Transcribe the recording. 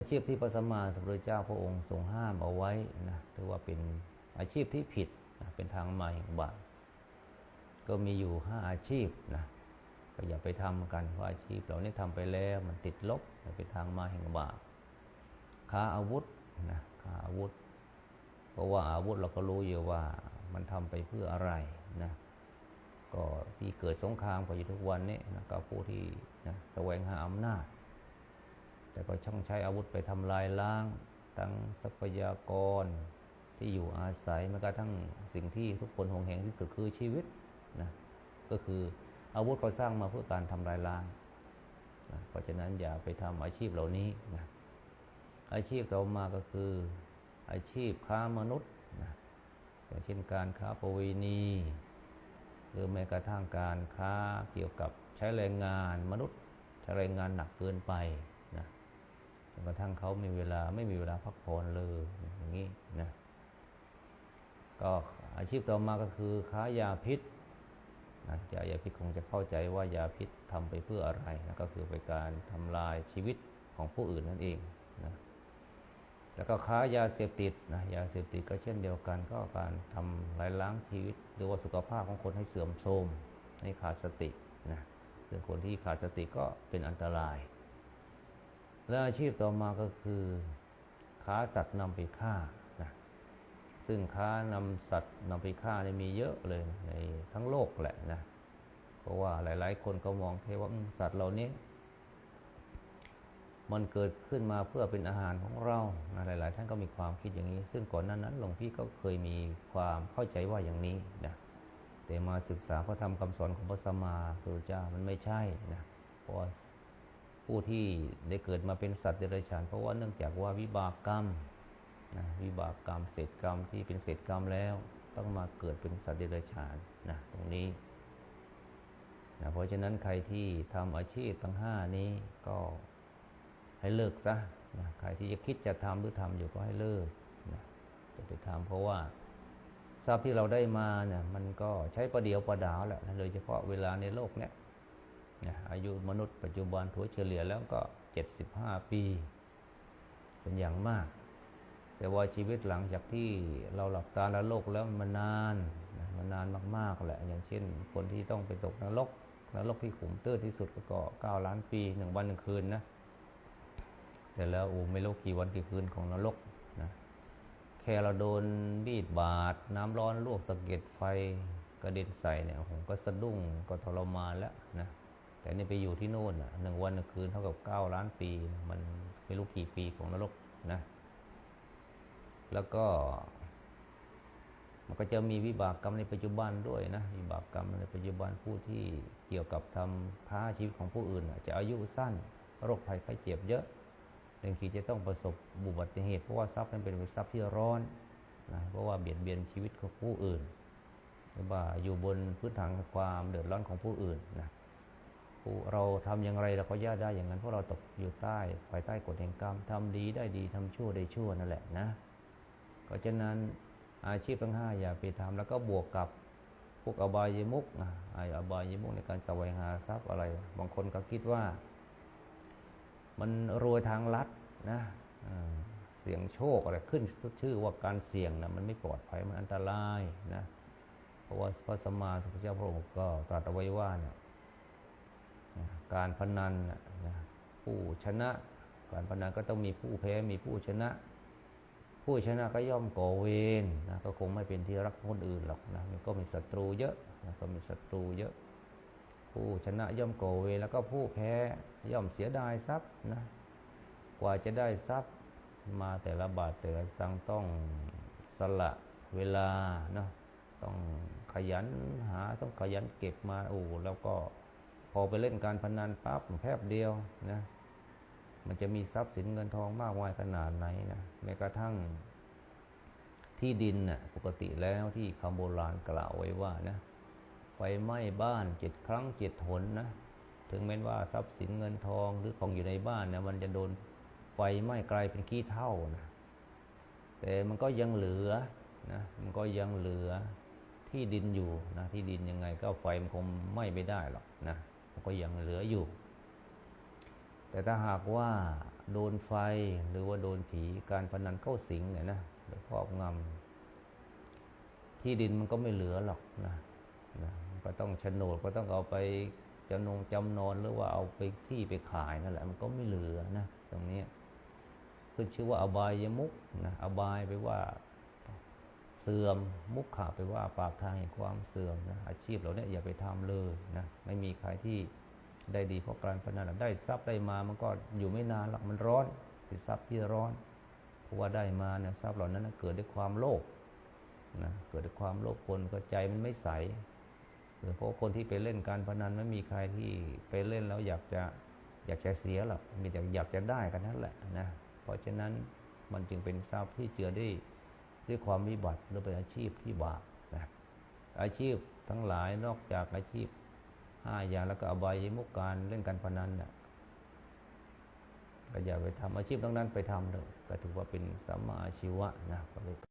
อาชีพที่พระสัมมาสัมพุทธเจ้าพระองค์ทรงห้ามเอาไว้นะถือว่าเป็นอาชีพที่ผิดนะเป็นทางมาแห่งบาปก็มีอยู่ห้าอาชีพนะก็อย่าไปทำกันเพราะอาชีพเหล่านี้ทำไปแล้วมันติดลบเป็นทางมาแห่งบาปค้าอาวุธนะค้าอาวุธเพราะว่าอาวุธเราก็รู้อยู่ว่ามันทำไปเพื่ออะไรนะก็ที่เกิดสงครามก็อยู่ทุกวันนี้นะก็ผู้ที่นะแสวงหาอำนาจ แต่ก็ช่องใช้อาวุธไปทำลายล้าง ทั้งทรัพยากรที่อยู่อาศัยแม้กระทั่งสิ่งที่ทุกคนหวงแหงที่สุดคือชีวิตนะก็คืออาวุธเขาสร้างมาเพื่อการทำลายล้างนะเพราะฉะนั้นอย่าไปทำอาชีพเหล่านี้นะอาชีพต่อมาก็คืออาชีพค้ามนุษย์นะอย่างเช่นการค้าประเวณีหรือแม้กระทั่งการค้าเกี่ยวกับใช้แรงงานมนุษย์ใช้แรงงานหนักเกินไป นะจนกระทั่งเขามีเวลาไม่มีเวลาพักผ่อนเลยอย่างนี้นะก็อาชีพต่อมาก็คือค้ายาพิษนะยายาพิษคงจะเข้าใจว่ายาพิษทำไปเพื่ออะไรนะก็คือไปการทำลายชีวิตของผู้อื่นนั่นเองนะแล้วก็ค้ายาเสพติดนะยาเสพติดก็เช่นเดียวกัน ก็การทำลายล้างชีวิต หรือว่าสุขภาพของคนให้เสื่อมโทรมให้ขาดสตินะซึ่งคนที่ขาดสติก็เป็นอันตราย และอาชีพต่อมาก็คือค้าสัตว์นำไปฆ่านะซึ่งค้านำสัตว์นำไปฆ่าเนี่ยมีเยอะเลยในทั้งโลกแหละนะเพราะว่าหลาย ๆ คนก็มองแค่ว่าสัตว์เหล่านี้ มันเกิดขึ้นมาเพื่อเป็นอาหารของเรานะหลาย ๆ ท่านก็มีความคิดอย่างนี้ ซึ่งก่อนหน้านั้นหลวงพี่ก็เคยมีความเข้าใจว่าอย่างนี้นะแต่มาศึกษาพระธรรมคำสอนของพระสัมมาสัมพุทธเจ้ามันไม่ใช่นะเพราะ ผู้ที่ได้เกิดมาเป็นสัตว์เดรัจฉาน เพราะว่าเนื่องจากว่าวิบากกรรมนะวิบากกรรมเศษกรรมที่เป็นเศษกรรมแล้ว ต้องมาเกิดเป็นสัตว์เดรัจฉานนะตรงนี้นะเพราะฉะนั้นใครที่ทำอาชีพทั้งห้านี้ก็ให้เลิกซะนะใครที่จะคิดจะทำหรือทำอยู่ก็ให้เลิกนะจะไปทำเพราะว่าทรัพย์ที่เราได้มาเนี่ยมันก็ใช้ประเดียวประดาวแหละโดยเฉพาะเวลาในโลกเนี้ย อายุมนุษย์ปัจจุบันถัวเฉลี่ยแล้วก็เจ็ดสิบห้าปี เป็นอย่างมาก แต่ว่าชีวิตหลังจากที่เราหลับตาแล้วโลกแล้วมันนานมันนานมากๆแหละ อย่างเช่น คนที่ต้องไปตกนรกนรกที่ขุมตื้นที่สุดก็เก้าล้านปีหนึ่งวันหนึ่งคืนนะแต่แล้วโอ้ไม่รู้กี่วันกี่คืนของนรกนะแค่เราโดนบีดบาดน้ำร้อนลวกสะเก็ดไฟกระเด็นใส่เนี่ยผมก็สะดุ้งก็ทรมานแล้วนะ แต่นี่ไปอยู่ที่โน่นอะหนึ่งวันหนึ่งคืนเท่ากับเก้าล้านปี มันไม่รู้กี่ปีของนรกนะ แล้วก็ มันก็จะมีวิบากกรรมในปัจจุบันด้วยนะวิบากกรรมในปัจจุบันผู้ที่เกี่ยวกับทำค้าชีวิตของผู้อื่นจะอายุสั้นโรคภัยไข้เจ็บเยอะบางทีจะต้องประสบบุบัติเหตุเพราะว่าทรัพย์นั้นเป็นทรัพย์ที่ร้อนนะเพราะว่าเบียดเบียนชีวิตของผู้อื่นหรือว่าอยู่บนพื้นฐานความเดือดร้อนของผู้อื่นนะ เราทำอย่างไรเราก็ย่าได้อย่างนั้นเพราะเราตกอยู่ใต้ภายใต้กฎแห่งกรรมทำดีได้ดีทำชั่วได้ชั่วนั่นแหละนะก็ฉะนั้นอาชีพทั้งห้าอย่าไปทำแล้วก็บวกกับพวกอบายมุกนะไออบายมุกในการแสวงหาทรัพย์อะไร บางคนก็คิดว่า มันรวยทางลัดนะเสี่ยงโชคอะไรขึ้นชื่อว่าการเสี่ยงนะมันไม่ปลอดภัยมันอันตรายนะเพราะว่าพระสัมมาสัมพุทธเจ้าพระองค์ก็ตรัสเอาไว้ว่าเนี่ย การพนันนะผู้ชนะ การพนันก็ต้องมีผู้แพ้มีผู้ชนะ ผู้ชนะก็ย่อมก่อเวรนะก็คงไม่เป็นที่รักคนอื่นหรอกนะมันก็มีศัตรูเยอะนะก็มีศัตรูเยอะ ผู้ชนะย่อมก่อเวรแล้วก็ผู้แพ้ย่อมเสียดายทรัพย์นะกว่าจะได้ทรัพย์มาแต่ละบาทแต่ละตังต้องสละเวลาเนาะต้องขยันหาต้องขยันเก็บมาโอ้แล้วก็ อไปเล่นการพนันปั๊บแพบเดียวนะมันจะมีทรัพย์สินเงินทองมากมายขนาดไหนนะแม้กระทั่งที่ดินน่ะปกติแล้วที่คำโบราณกล่าวไว้ว่านะไฟไหม้บ้านเจ็ดครั้งเจ็ดหนนะถึงแม้ว่าทรัพย์สินเงินทองหรือของอยู่ในบ้านนี่ยมันจะโดนไฟไหม้กลายเป็นขี้เท่านะแต่มันก็ยังเหลือนะมันก็ยังเหลือที่ดินอยู่นะที่ดินยังไงก็ไฟมันคงไหม้ไม่ได้หรอกนะ ก็ยังเหลืออยู่ แต่ถ้าหากว่าโดนไฟหรือว่าโดนผีการพนันเข้าสิงเนี่ยนะหรือครอบงำที่ดินมันก็ไม่เหลือหรอกนะนะก็ต้องโฉนดก็ต้องเอาไปจำนงจำนอนหรือว่าเอาไปที่ไปขายนั่นแหละ มันก็ไม่เหลือนะ ตรงนี้ขึ้นชื่อว่าอบายมุกนะอบายไปว่า สื่อมมุขขาไปว่าปากทางแห่งความเสื่อมนะอาชีพเราเนี่ยอย่าไปทำเลยนะไม่มีใครที่ได้ดีเพราะการพนันได้ทรัพย์ได้มามันก็อยู่ไม่นานหรอกมันร้อนเป็นทรัพย์ที่ร้อนเพราะว่าได้มาเนี่ยทรัพย์เหล่านั้นเกิดด้วยความโลภนะเกิดด้วยความโลภคนก็ใจมันไม่ใสหรือเพราะคนที่ไปเล่นการพนันไม่มีใครที่ไปเล่นแล้วอยากจะอยากจะเสียหรอกมีแต่อยากจะได้กันนั่นแหละนะเพราะฉะนั้นมันจึงเป็นทรัพย์ที่เจือด้วย ด้วยความวิบัติหรือเป็นอาชีพที่บาปนะอาชีพทั้งหลายนอกจากอาชีพห้าอย่างแล้วก็อบายมุกการเล่นการพนันน่ะก็อย่าไปทำอาชีพทั้งนั้นไปทำเลยก็ถือว่าเป็นสัมมาอาชีวะนะก็เลย